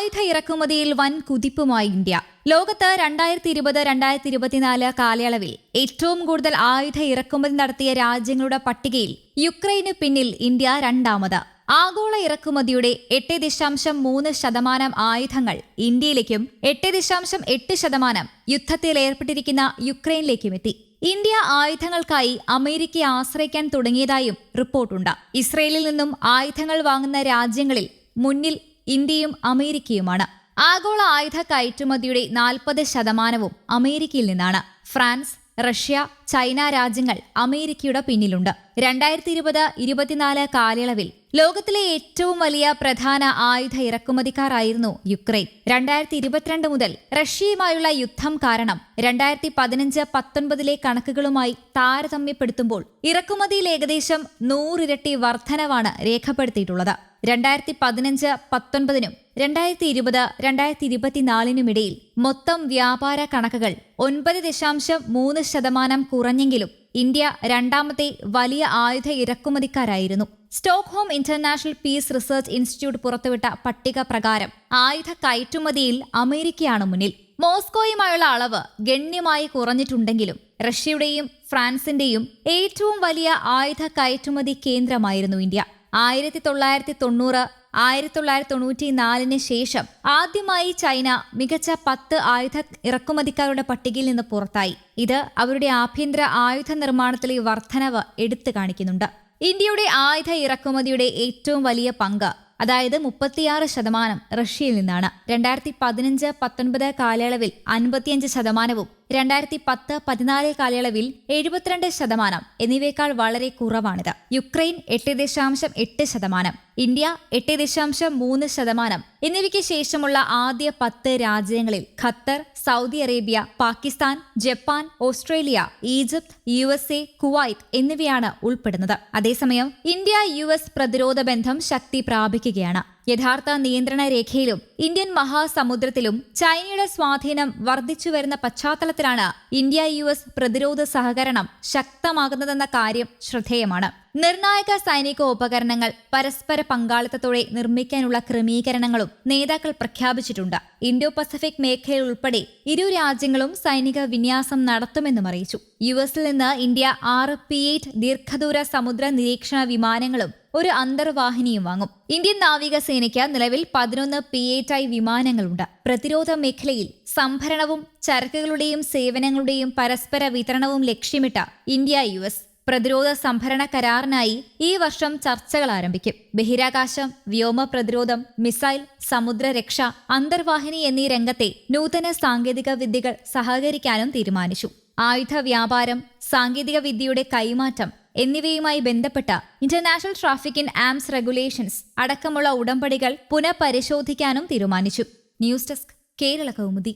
ആയുധ ഇറക്കുമതിയിൽ വൻ കുതിപ്പുമായി ഇന്ത്യ. ലോകത്ത് രണ്ടായിരത്തി ഇരുപത് രണ്ടായിരത്തി ഇരുപത്തിനാല് കാലയളവിൽ ഏറ്റവും കൂടുതൽ ആയുധ ഇറക്കുമതി നടത്തിയ രാജ്യങ്ങളുടെ പട്ടികയിൽ യുക്രൈന് പിന്നിൽ ഇന്ത്യ രണ്ടാമത്. ആഗോള ഇറക്കുമതിയുടെ എട്ട് ദശാംശം മൂന്ന് ശതമാനം ആയുധങ്ങൾ ഇന്ത്യയിലേക്കും എട്ട് ദശാംശം എട്ട് ശതമാനം യുദ്ധത്തിൽ ഏർപ്പെട്ടിരിക്കുന്ന യുക്രൈനിലേക്കും എത്തി. ഇന്ത്യ ആയുധങ്ങൾക്കായി അമേരിക്കയെ ആശ്രയിക്കാൻ തുടങ്ങിയതായും റിപ്പോർട്ടുണ്ട്. ഇസ്രയേലിൽ നിന്നും ആയുധങ്ങൾ വാങ്ങുന്ന രാജ്യങ്ങളിൽ മുന്നിൽ ഇന്ത്യയും അമേരിക്കയുമാണ്. ആഗോള ആയുധ കയറ്റുമതിയുടെ നാൽപ്പത് ശതമാനവും അമേരിക്കയിൽ നിന്നാണ്. ഫ്രാൻസ് റഷ്യ ചൈന രാജ്യങ്ങൾ അമേരിക്കയുടെ പിന്നിലുണ്ട്. രണ്ടായിരത്തി ഇരുപത് ഇരുപത്തിനാല് കാലയളവിൽ ലോകത്തിലെ ഏറ്റവും വലിയ പ്രധാന ആയുധ ഇറക്കുമതിക്കാരായിരുന്നു യുക്രൈൻ. രണ്ടായിരത്തി ഇരുപത്തിരണ്ട് മുതൽ റഷ്യയുമായുള്ള യുദ്ധം കാരണം രണ്ടായിരത്തി പതിനഞ്ച് പത്തൊൻപതിലെ കണക്കുകളുമായി താരതമ്യപ്പെടുത്തുമ്പോൾ ഇറക്കുമതിയിൽ ഏകദേശം നൂറിരട്ടി വർധനവാണ് രേഖപ്പെടുത്തിയിട്ടുള്ളത്. രണ്ടായിരത്തി പതിനഞ്ച് പത്തൊൻപതിനും രണ്ടായിരത്തി ഇരുപത് രണ്ടായിരത്തി ഇരുപത്തിനാലിനുമിടയിൽ മൊത്തം വ്യാപാര കണക്കുകൾ ഒൻപത് ദശാംശം മൂന്ന് ശതമാനം കുറഞ്ഞെങ്കിലും ഇന്ത്യ രണ്ടാമത്തെ വലിയ ആയുധ ഇറക്കുമതിക്കാരായിരുന്നു. Stockholm International Peace Research Institute പുറത്തുവിട്ട പട്ടിക പ്രകാരം ആയുധ കയറ്റുമതിയിൽ അമേരിക്കയാണ് മുന്നിൽ. മോസ്കോയുമായുള്ള അളവ് ഗണ്യമായി കുറഞ്ഞിട്ടുണ്ടെങ്കിലും റഷ്യയുടെയും ഫ്രാൻസിന്റെയും ഏറ്റവും വലിയ ആയുധ കയറ്റുമതി കേന്ദ്രമായിരുന്നു ഇന്ത്യ. ആയിരത്തി തൊള്ളായിരത്തി തൊണ്ണൂറ് ആയിരത്തി തൊള്ളായിരത്തി തൊണ്ണൂറ്റി നാലിന് ശേഷം ആദ്യമായി ചൈന മികച്ച പത്ത് ആയുധ ഇറക്കുമതിക്കാരുടെ പട്ടികയിൽ നിന്ന് പുറത്തായി. ഇത് അവരുടെ ആഭ്യന്തര ആയുധ നിർമ്മാണത്തിലെ വർധനവ് എടുത്തു കാണിക്കുന്നുണ്ട്. ഇന്ത്യയുടെ ആയുധ ഇറക്കുമതിയുടെ ഏറ്റവും വലിയ പങ്ക് അതായത് മുപ്പത്തിയാറ് ശതമാനം റഷ്യയിൽ നിന്നാണ്. രണ്ടായിരത്തി പതിനഞ്ച് പത്തൊൻപത് കാലയളവിൽ അൻപത്തിയഞ്ച് ശതമാനവും രണ്ടായിരത്തി പത്ത് പതിനാല് കാലയളവിൽ എഴുപത്തിരണ്ട് ശതമാനം എന്നിവയേക്കാൾ വളരെ കുറവാണിത്. യുക്രൈൻ എട്ട് ദശാംശം എട്ട് ശതമാനം ഇന്ത്യ എട്ട് ദശാംശം മൂന്ന് ശതമാനം എന്നിവയ്ക്ക് ശേഷമുള്ള ആദ്യ പത്ത് രാജ്യങ്ങളിൽ Qatar Saudi Arabia Pakistan Japan Australia Egypt U S A Kuwait എന്നിവയാണ് ഉൾപ്പെടുന്നത്. അതേസമയം ഇന്ത്യ യു എസ് പ്രതിരോധ ബന്ധം ശക്തി പ്രാപിക്കുകയാണ്. യഥാർത്ഥ നിയന്ത്രണ രേഖയിലും ഇന്ത്യൻ മഹാസമുദ്രത്തിലും ചൈനയുടെ സ്വാധീനം വർദ്ധിച്ചുവരുന്ന പശ്ചാത്തലത്തിലാണ് ഇന്ത്യ യു എസ് പ്രതിരോധ സഹകരണം ശക്തമാകുന്നതെന്ന കാര്യം ശ്രദ്ധേയമാണ്. നിർണായക സൈനിക ഉപകരണങ്ങൾ പരസ്പര പങ്കാളിത്തത്തോടെ നിർമ്മിക്കാനുള്ള ക്രമീകരണങ്ങളും നേതാക്കൾ പ്രഖ്യാപിച്ചിട്ടുണ്ട്. ഇന്തോ പസഫിക് മേഖലയിൽ ഉൾപ്പെടെ ഇരു രാജ്യങ്ങളും സൈനിക വിന്യാസം നടത്തുമെന്നും അറിയിച്ചു. യു എസിൽ നിന്ന് ഇന്ത്യ ആറ് പി എയ്റ്റ് ദീർഘദൂര സമുദ്ര നിരീക്ഷണ വിമാനങ്ങളും ഒരു അന്തർവാഹിനിയും വാങ്ങും. ഇന്ത്യൻ നാവികസേനയ്ക്ക് നിലവിൽ പതിനൊന്ന് പി എയ്റ്റ് ഐ വിമാനങ്ങളുണ്ട്. പ്രതിരോധ മേഖലയിൽ സംഭരണവും ചരക്കുകളുടെയും സേവനങ്ങളുടെയും പരസ്പര വിതരണവും ലക്ഷ്യമിട്ട ഇന്ത്യ യു എസ് പ്രതിരോധ സംഭരണ കരാറിനായി ഈ വർഷം ചർച്ചകൾ ആരംഭിക്കും. ബഹിരാകാശം വ്യോമ പ്രതിരോധം മിസൈൽ സമുദ്രരക്ഷ അന്തർവാഹിനി എന്നീ രംഗത്തെ നൂതന സാങ്കേതിക വിദ്യകൾ സഹകരിക്കാനും തീരുമാനിച്ചു. ആയുധ വ്യാപാരം സാങ്കേതിക വിദ്യയുടെ കൈമാറ്റം എന്നിവയുമായി ബന്ധപ്പെട്ട International Traffic in Arms Regulations അടക്കമുള്ള ഉടമ്പടികൾ പുനഃപരിശോധിക്കാനും തീരുമാനിച്ചു. News desk Kerala Kaumudi.